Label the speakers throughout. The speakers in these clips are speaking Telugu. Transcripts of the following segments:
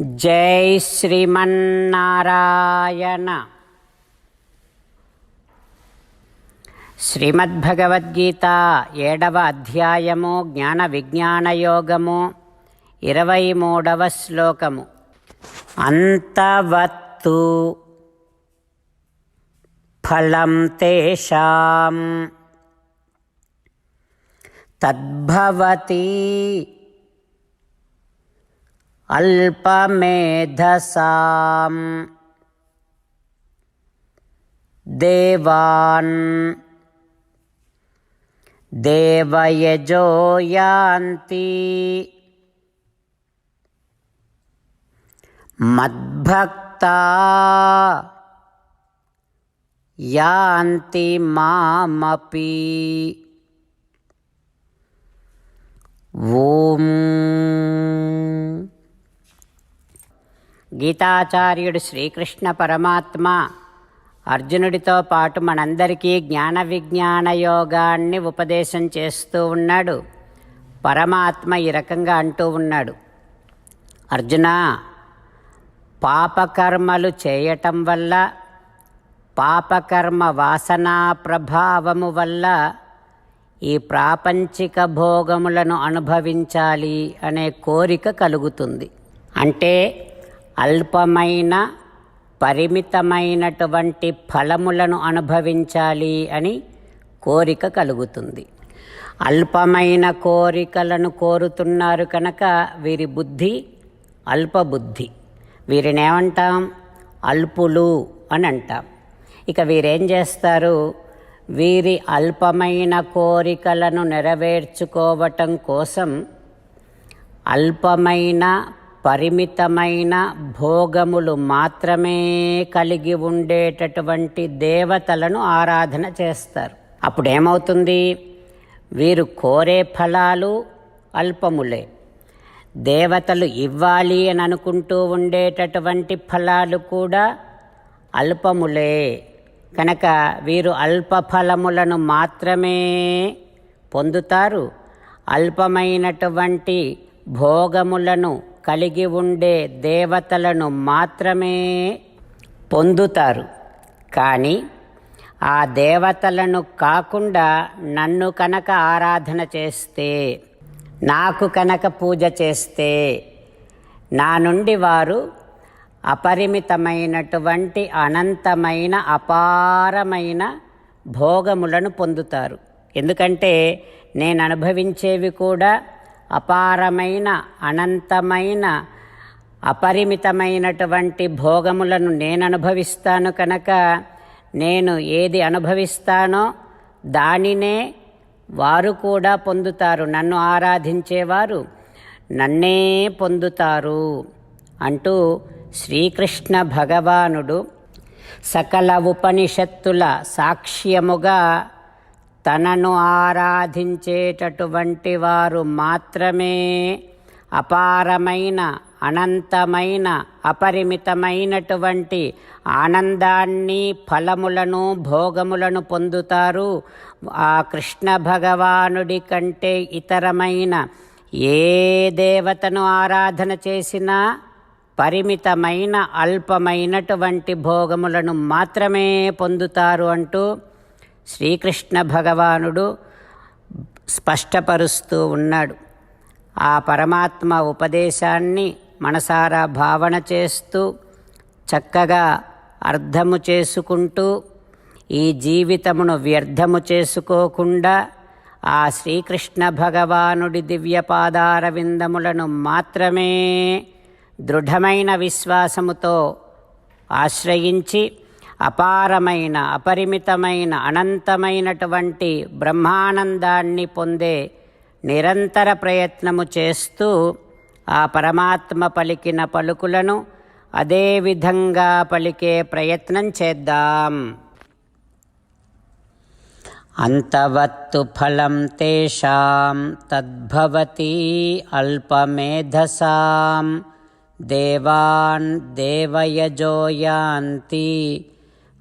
Speaker 1: జై శ్రీమన్నారాయణ. శ్రీమద్భగవద్గీత ఏడవ అధ్యాయము జ్ఞాన విజ్ఞాన యోగము ఇరవై మూడవ శ్లోకము. అంతవత్తు ఫలం తేషాం తద్భవతి अल्पमेधसाम्। देवान्। देवयजो यान्ति। मद्भक्ता यान्ति मामपि। ॐ। గీతాచార్యుడు శ్రీకృష్ణ పరమాత్మ అర్జునుడితో పాటు మనందరికీ జ్ఞాన విజ్ఞాన యోగాన్ని ఉపదేశం చేస్తూ ఉన్నాడు. పరమాత్మ ఈ రకంగా అంటూ ఉన్నాడు. అర్జున పాపకర్మలు చేయటం వల్ల పాపకర్మ వాసనా ప్రభావము వల్ల ఈ ప్రాపంచిక భోగములను అనుభవించాలి అనే కోరిక కలుగుతుంది. అంటే అల్పమైన పరిమితమైనటువంటి ఫలములను అనుభవించాలి అని కోరిక కలుగుతుంది. అల్పమైన కోరికలను కోరుతున్నారు కనుక వీరి బుద్ధి అల్పబుద్ధి. వీరిని ఏమంటాం? అల్పులు అని అంటాం. ఇక వీరేం చేస్తారు? వీరి అల్పమైన కోరికలను నెరవేర్చుకోవటం కోసం అల్పమైన పరిమితమైన భోగములు మాత్రమే కలిగి ఉండేటటువంటి దేవతలను ఆరాధన చేస్తారు. అప్పుడేమవుతుంది? వీరు కోరే ఫలాలు అల్పములే. దేవతలు ఇవ్వాలి అని అనుకుంటూ ఉండేటటువంటి ఫలాలు కూడా అల్పములే. కనుక వీరు అల్ప ఫలములను మాత్రమే పొందుతారు. అల్పమైనటువంటి భోగములను కలిగి ఉండే దేవతలను మాత్రమే పొందుతారు. కానీ ఆ దేవతలను కాకుండా నన్ను కనుక ఆరాధన చేస్తే నాకు కనుక పూజ చేస్తే నా నుండి వారు అపరిమితమైనటువంటి అనంతమైన అపారమైన భోగములను పొందుతారు. ఎందుకంటే నేను అనుభవించేవి కూడా అపారమైన అనంతమైన అపరిమితమైనటువంటి భోగములను నేను అనుభవిస్తాను కనుక నేను ఏది అనుభవిస్తానో దానినే వారు కూడా పొందుతారు. నన్ను ఆరాధించేవారు నన్నే పొందుతారు అంటూ శ్రీకృష్ణ భగవానుడు సకల ఉపనిషత్తుల సాక్ష్యముగా తనను ఆరాధించేటటువంటి వారు మాత్రమే అపారమైన అనంతమైన అపరిమితమైనటువంటి ఆనందాన్ని ఫలములను భోగములను పొందుతారు. ఆ కృష్ణ భగవానుడి కంటే ఇతరమైన ఏ దేవతను ఆరాధన చేసినా పరిమితమైన అల్పమైనటువంటి భోగములను మాత్రమే పొందుతారు అంటూ శ్రీకృష్ణ భగవానుడు స్పష్టపరుస్తూ ఉన్నాడు. ఆ పరమాత్మ ఉపదేశాన్ని మనసారా భావన చేస్తూ చక్కగా అర్థము చేసుకుంటూ ఈ జీవితమును వ్యర్థము చేసుకోకుండా ఆ శ్రీకృష్ణ భగవానుడి దివ్యపాదార విందములను మాత్రమే దృఢమైన విశ్వాసముతో ఆశ్రయించి అపారమైన అపరిమితమైన అనంతమైనటువంటి బ్రహ్మానందాన్ని పొందే నిరంతర ప్రయత్నము చేస్తూ ఆ పరమాత్మ పలికిన పలుకులను అదే విధంగా పలికే ప్రయత్నం చేద్దాం. అంతవత్తు ఫలం తేషాం తద్భవతి అల్పమేధసాం దేవాన్ దేవయజోయాంతి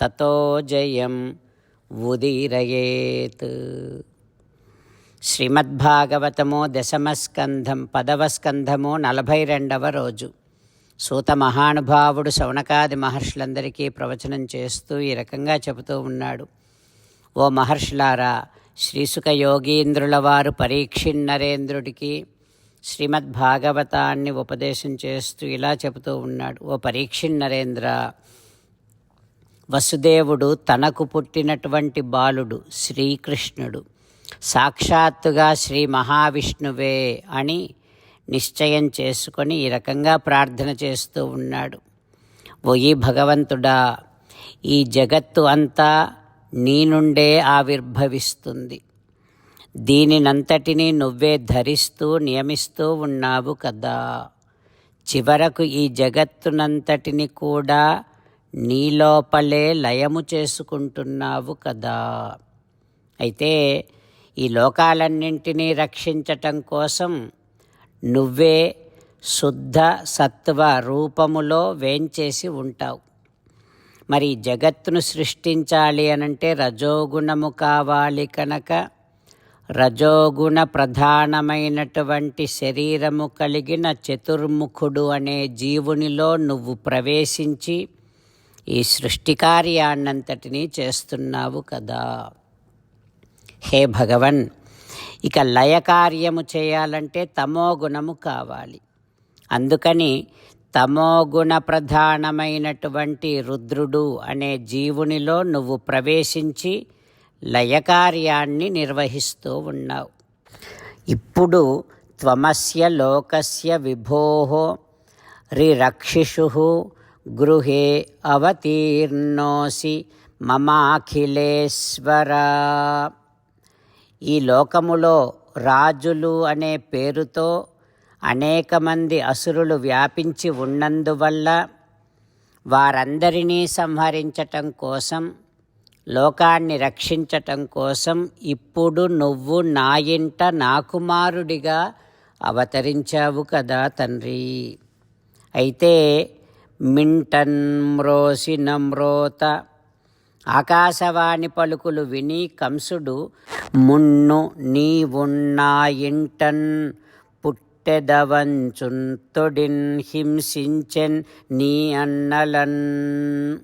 Speaker 1: తతో జయం ఉదీరయేత్. శ్రీమద్భాగవతము దశమస్కంధం పదవ స్కంధము నలభై రెండవ రోజు. సూత మహానుభావుడు శౌనకాది మహర్షులందరికీ ప్రవచనం చేస్తూ ఈ రకంగా చెబుతూ ఉన్నాడు. ఓ మహర్షులారా శ్రీసుక యోగీంద్రుల వారు పరీక్షిన్ నరేంద్రుడికి శ్రీమద్భాగవతాన్ని ఉపదేశం చేస్తూ ఇలా చెబుతూ ఉన్నాడు. ఓ పరీక్షిన్ నరేంద్ర వసుదేవుడు తనకు పుట్టినటువంటి బాలుడు శ్రీకృష్ణుడు. సాక్షాత్తుగా శ్రీ మహావిష్ణువే అని నిశ్చయం చేసుకొని ఈ రకంగా ప్రార్థన చేస్తూ ఉన్నాడు. ఒయి భగవంతుడా ఈ జగత్తు అంతా నీ నుండే ఆవిర్భవిస్తుంది. దీనినంతటినీ నువ్వే ధరిస్తూ నియమిస్తూ ఉన్నావు కదా. చివరకు ఈ జగత్తునంతటిని కూడా నీలోపలే లయము చేసుకుంటున్నావు కదా. అయితే ఈ లోకాలన్నింటినీ రక్షించటం కోసం నువ్వే శుద్ధ సత్వ రూపములో వేంచేసి ఉంటావు. మరి జగత్తును సృష్టించాలి అనంటే రజోగుణము కావాలి కనుక రజోగుణ ప్రధానమైనటువంటి శరీరము కలిగిన చతుర్ముఖుడు అనే జీవునిలో నువ్వు ప్రవేశించి ఈ సృష్టి కార్యాన్నంతటినీ చేస్తున్నావు కదా. హే భగవన్ ఇక లయ కార్యము చేయాలంటే తమో గుణము కావాలి. అందుకని తమోగుణ ప్రధానమైనటువంటి రుద్రుడు అనే జీవునిలో నువ్వు ప్రవేశించి లయకార్యాన్ని నిర్వహిస్తూ ఉన్నావు. ఇప్పుడు త్వమస్య లోకస్య విభో రిరక్షిషు గృహే అవతీర్ణోసి మమాఖిలేశ్వర. ఈ లోకములో రాజులు అనే పేరుతో అనేక మంది అసురులు వ్యాపించి ఉన్నందువల్ల వారందరినీ సంహరించటం కోసం లోకాన్ని రక్షించటం కోసం ఇప్పుడు నువ్వు నా ఇంట నా కుమారుడిగా అవతరించావు కదా తండ్రి. అయితే మింటన్ మ్రోసి నమ్రోత. ఆకాశవాణి పలుకులు విని కంసుడు మున్ను నీవున్నా ఇంటన్ పుట్టెదవంచున్ తొడిన్ హింసించెన్ నీ అన్నలన్.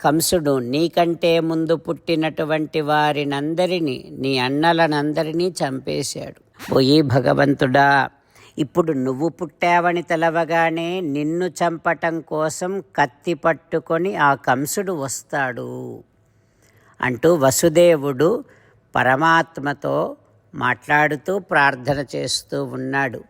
Speaker 1: కంసుడు నీకంటే ముందు పుట్టినటువంటి వారినందరినీ నీ అన్నలనందరినీ చంపేశాడు. పోయి భగవంతుడా ఇప్పుడు నువ్వు పుట్టావని తెలవగానే నిన్ను చంపటం కోసం కత్తి పట్టుకొని ఆ కంసుడు వస్తాడు అంటూ వసుదేవుడు పరమాత్మతో మాట్లాడుతూ ప్రార్థన చేస్తూ ఉన్నాడు.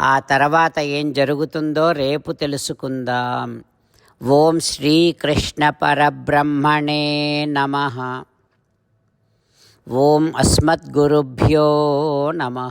Speaker 1: ఆ తర్వాత ఏం జరుగుతుందో రేపు తెలుసుకుందాం. ఓం శ్రీకృష్ణ పరబ్రహ్మణే నమ. ఓం అస్మద్గురుభ్యో నమ.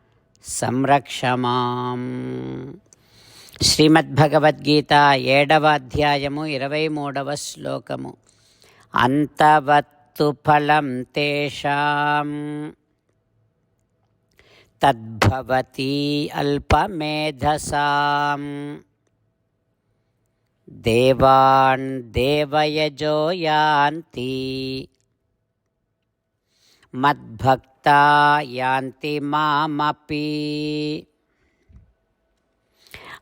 Speaker 1: సంరక్షమాం. శ్రీమద్భగవద్గీత ఏడవ అధ్యాయము ఇరవై మూడవ శ్లోకము. అంతవత్తు ఫలం తేషాం. తద్భవతి అల్పమేధసాం. దేవాన్ దేవయజో యాంతి. మద్భక్ भक्ता यान्ति मामपि।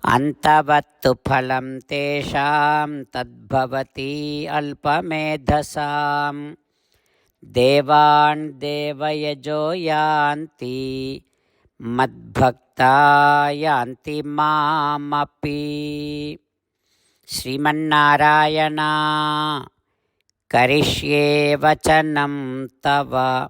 Speaker 1: अन्तवत्तु फलं तेषां तद्भवति अल्पमेधसां। देवान् देवयजो यान्ति, मद्भक्ता यान्ति मामपि। श्रीमन्नारायणा, करिष्ये वचनं तव।